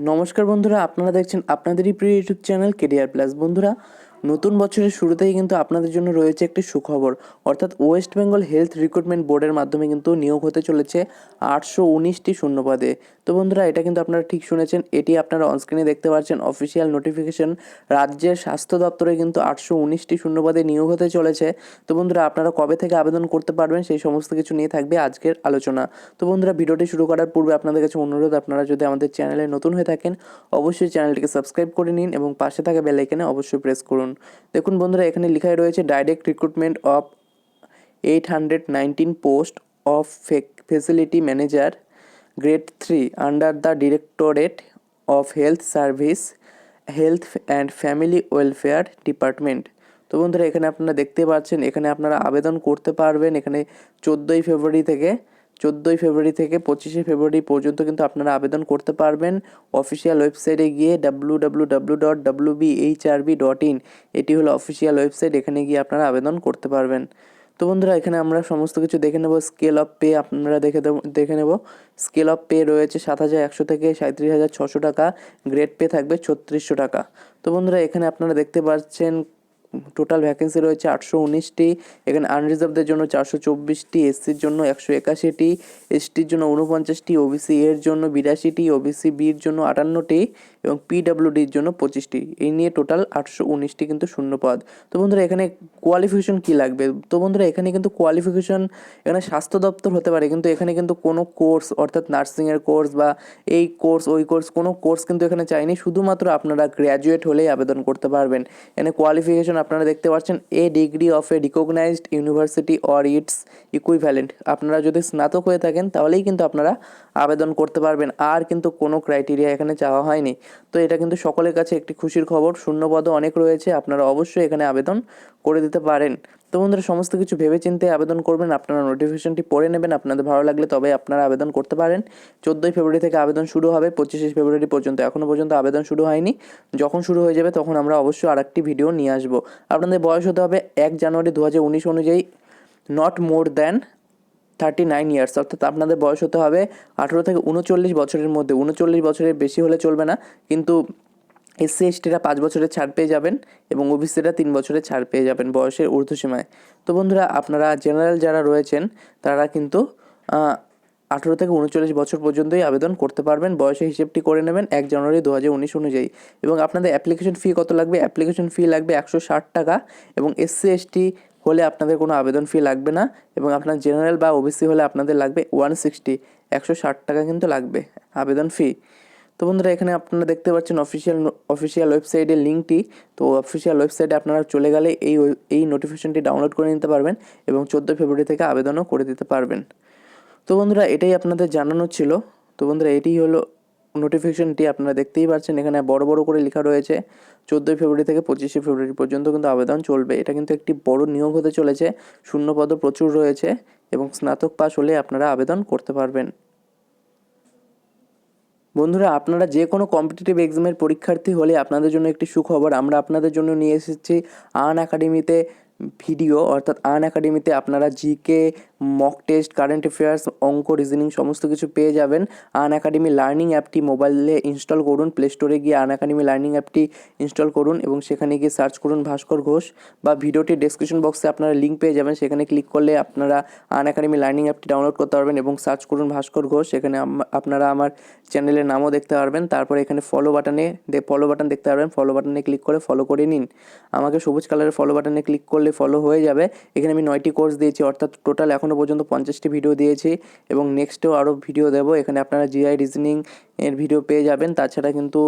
নমস্কার বন্ধুরা আপনারা দেখছেন আপনাদেরই প্রিয় ইউটিউব চ্যানেল কেডিআর প্লাস বন্ধুরা নতুন বছরের শুরুতেই কিন্তু আপনাদের জন্য রয়েছে একটি সুখবর। অর্থাৎ ওয়েস্ট বেঙ্গল হেলথ রিক্রুটমেন্ট বোর্ডের মাধ্যমে কিন্তু নিয়োগ হতে চলেছে আটশো উনিশটি শূন্যপদে। তো বন্ধুরা, এটা কিন্তু আপনারা ঠিক শুনেছেন, এটি আপনারা অনস্ক্রিনে দেখতে পাচ্ছেন। অফিসিয়াল নোটিফিকেশন রাজ্যের স্বাস্থ্য দপ্তরে কিন্তু আটশো উনিশটি শূন্যপদে নিয়োগ হতে চলেছে। তো বন্ধুরা, আপনারা কবে থেকে আবেদন করতে পারবেন সেই সমস্ত কিছু নিয়ে থাকবে আজকের আলোচনা। তো বন্ধুরা, ভিডিওটি শুরু করার পূর্বে আপনাদের কাছে অনুরোধ, আপনারা যদি আমাদের চ্যানেলে নতুন হয়ে থাকেন, অবশ্যই চ্যানেলটিকে সাবস্ক্রাইব করে নিন এবং পাশে থাকা বেল অবশ্যই প্রেস করুন। দেখুন বন্ধুরা, এখানে লেখাই রয়েছে direct recruitment of eight hundred nineteen post of facility manager grade three under the directorate of health service health and family welfare department তো বন্ধুরা, এখানে আপনারা দেখতে পাচ্ছেন, এখানে আপনারা আবেদন করতে পারবেন। এখানে চোদ্দোই ফেব্রুয়ারি থেকে চোদ্দোই ফেব্রুয়ারি থেকে পঁচিশে ফেব্রুয়ারি পর্যন্ত কিন্তু আপনারা আবেদন করতে পারবেন। অফিসিয়াল ওয়েবসাইটে গিয়ে W W W dot W B H R B dot in এটি হলো অফিসিয়াল ওয়েবসাইট, এখানে গিয়ে আপনারা আবেদন করতে পারবেন। তো বন্ধুরা, এখানে আমরা সমস্ত কিছু দেখে নেব। স্কেল অফ পে আপনারা দেখে দেখে নেব। স্কেল অফ পে রয়েছে সাত হাজার একশো থেকে সাঁত্রিশ হাজার ছশো টাকা। গ্রেড পে থাকবে ছত্রিশশো টাকা। তো বন্ধুরা, এখানে আপনারা দেখতে পাচ্ছেন টোটাল ভ্যাকেন্সি রয়েছে আটশো উনিশটি, এখানে আনরিজার্ভদের জন্য চারশো চব্বিশটি এসসির জন্য একশো একাশিটি এসটির জন্য উনপঞ্চাশটি ওবিসি এর জন্য বিরাশিটি ওবিসি বির জন্য আটান্নটি এবং পিডাব্লিউডির জন্য পঁচিশটি। এই নিয়ে টোটাল আটশো উনিশটি কিন্তু শূন্য পদ তো বন্ধুরা, এখানে কোয়ালিফিকেশন কী লাগবে? তো বন্ধুরা, এখানে কিন্তু কোয়ালিফিকেশন এখানে স্বাস্থ্য দপ্তর হতে পারে, কিন্তু এখানে কিন্তু কোনো কোর্স অর্থাৎ নার্সিংয়ের কোর্স বা এই কোর্স ওই কোর্স কোনো কোর্স কিন্তু এখানে চাইনি। শুধুমাত্র আপনারা গ্র্যাজুয়েট হলেই আবেদন করতে পারবেন। এখানে কোয়ালিফিকেশন আপনারা দেখতে পাচ্ছেন a degree of a recognised university or its equivalent আপনারা যদি স্নাতক হয়ে থাকেন, তাহলেই কিন্তু আপনারা আবেদন করতে পারবেন। আর কিন্তু কোনো ক্রাইটেরিয়া এখানে চাওয়া হয়নি। তো এটা কিন্তু সকলের কাছে একটি খুশির খবর। শূন্যপদও অনেক রয়েছে। আপনারা অবশ্যই এখানে আবেদন করে দিতে পারেন। তো বন্ধুরা, সমস্ত কিছু ভেবে চিন্তে আবেদন করবেন। আপনারা নোটিফিকেশনটি পড়ে নেবেন। আপনাদের ভালো লাগলে তবে আপনারা আবেদন করতে পারেন। চোদ্দোই ফেব্রুয়ারি থেকে আবেদন শুরু হবে। পঁচিশে ফেব্রুয়ারি পর্যন্ত। এখনও পর্যন্ত আবেদন শুরু হয়নি। যখন শুরু হয়ে যাবে, তখন আমরা অবশ্যই আরেকটি ভিডিও নিয়ে আসব। আপনাদের বয়স হতে হবে এক জানুয়ারি দু হাজার উনিশ অনুযায়ী not more than thirty nine years অর্থাৎ আপনাদের বয়স হতে হবে আঠেরো থেকে উনচল্লিশ বছরের মধ্যে। উনচল্লিশ বছরের বেশি হলে চলবে না, কিন্তু এসসি এসটিরা পাঁচ বছরের ছাড় পেয়ে যাবেন এবং ওবিসিরা তিন বছরের ছাড় পেয়ে যাবেন বয়সের ঊর্ধ্বসীমায়। তো বন্ধুরা, আপনারা জেনারেল যারা রয়েছেন, তারা কিন্তু আঠেরো থেকে উনচল্লিশ বছর পর্যন্তই আবেদন করতে পারবেন। বয়সের হিসেবটি করে নেবেন এক জানুয়ারি দু হাজার উনিশ অনুযায়ী। এবং আপনাদের অ্যাপ্লিকেশন ফি কত লাগবে? অ্যাপ্লিকেশন ফি লাগবে একশো ষাট টাকা এবং এসসি এসটি হলে আপনাদের কোনো আবেদন ফি লাগবে না এবং আপনার জেনারেল বা ওবিসি হলে আপনাদের লাগবে ওয়ান সিক্সটি একশো ষাট টাকা কিন্তু লাগবে আবেদন ফি তো বন্ধুরা, এখানে আপনারা দেখতে পাচ্ছেন অফিসিয়াল অফিসিয়াল ওয়েবসাইটের লিঙ্কটি তো অফিসিয়াল ওয়েবসাইটে আপনারা চলে গেলে এই এই নোটিফিকেশনটি ডাউনলোড করে নিতে পারবেন এবং চোদ্দোই ফেব্রুয়ারি থেকে আবেদনও করে দিতে পারবেন। তো বন্ধুরা, এটাই আপনাদের জানানো ছিল। তো বন্ধুরা, এটি হলো নোটিফিকেশনটি আপনারা দেখতেই পাচ্ছেন এখানে বড় বড় করে লেখা রয়েছে, চোদ্দোই ফেব্রুয়ারি থেকে পঁচিশে ফেব্রুয়ারি পর্যন্ত কিন্তু আবেদন চলবে। এটা কিন্তু একটি বড় নিয়োগ হতে চলেছে। শূন্যপদ প্রচুর রয়েছে এবং স্নাতক পাস হলে আপনারা আবেদন করতে পারবেন। বন্ধুরা, আপনারা যে কোনো কম্পিটিটিভ এক্সামের পরীক্ষার্থী হলে আপনাদের জন্য একটি সুখবর। আমরা আপনাদের জন্য নিয়ে এসেছি, আন একাডেমিতে ভিডিও, অর্থাৎ আন একাডেমিতে আপনারা GK mock test current affairs অঙ্ক রিজনিং সমস্ত কিছু পেয়ে যাবেন। আন একাডেমি লার্নিং অ্যাপটি মোবাইলে ইনস্টল করুন প্লে স্টোরে গিয়ে আন একাডেমি লার্নিং অ্যাপটি ইনস্টল করুন এবং সেখানে গিয়ে সার্চ করুন ভাস্কর ঘোষ বা ভিডিওটি ডেসক্রিপশন বক্সে আপনারা লিঙ্ক পেয়ে যাবেন। সেখানে ক্লিক করলে আপনারা আন একাডেমি লার্নিং অ্যাপটি ডাউনলোড করতে পারবেন এবং সার্চ করুন ভাস্কর ঘোষ সেখানে আপনারা আমার চ্যানেলের নামও দেখতে পারবেন। তারপরে এখানে ফলো বাটনে ফলো বাটন দেখতে পারবেন। ফলো বাটনে ক্লিক করে ফলো করে নিন। আমাকে সবুজ কালারের ফলো বাটনে ক্লিক করলে ফলো হয়ে যাবে। এখানে আমি নয়টি কোর্স দিয়েছি, অর্থাৎ টোটাল এখনও পর্যন্ত পঞ্চাশটি ভিডিও দিয়েছি এবং নেক্সটেও আরও ভিডিও দেবো। এখানে আপনারা জিআই রিজনিং এর ভিডিও পেয়ে যাবেন। তাছাড়া কিন্তু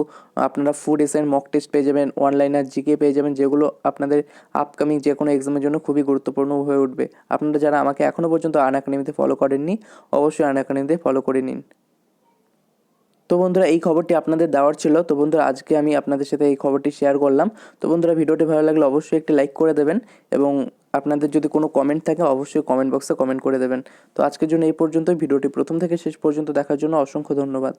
আপনারা ফুড এসেন মক টেস্ট পেয়ে যাবেন অনলাইনার জিকে পেয়ে যাবেন, যেগুলো আপনাদের আপকামিং যে কোনো এক্সামের জন্য খুবই গুরুত্বপূর্ণ হয়ে উঠবে। আপনারা যারা আমাকে এখনও পর্যন্ত আন একাডেমিতে ফলো করেননি, অবশ্যই আন একাডেমিতে ফলো করে নিন। তো বন্ধুরা, এই খবরটি আপনাদের দেওয়ার ছিল। তো বন্ধুরা, আজকে আমি আপনাদের সাথে এই খবরটি শেয়ার করলাম। তো বন্ধুরা, ভিডিওটি ভালো লাগলে অবশ্যই একটি লাইক করে দেবেন এবং আপনাদের যদি কোনো কমেন্ট থাকে, অবশ্যই কমেন্ট বক্সে কমেন্ট করে দেবেন। তো আজকের জন্য এই পর্যন্তই। ভিডিওটি প্রথম থেকে শেষ পর্যন্ত দেখার জন্য অসংখ্য ধন্যবাদ।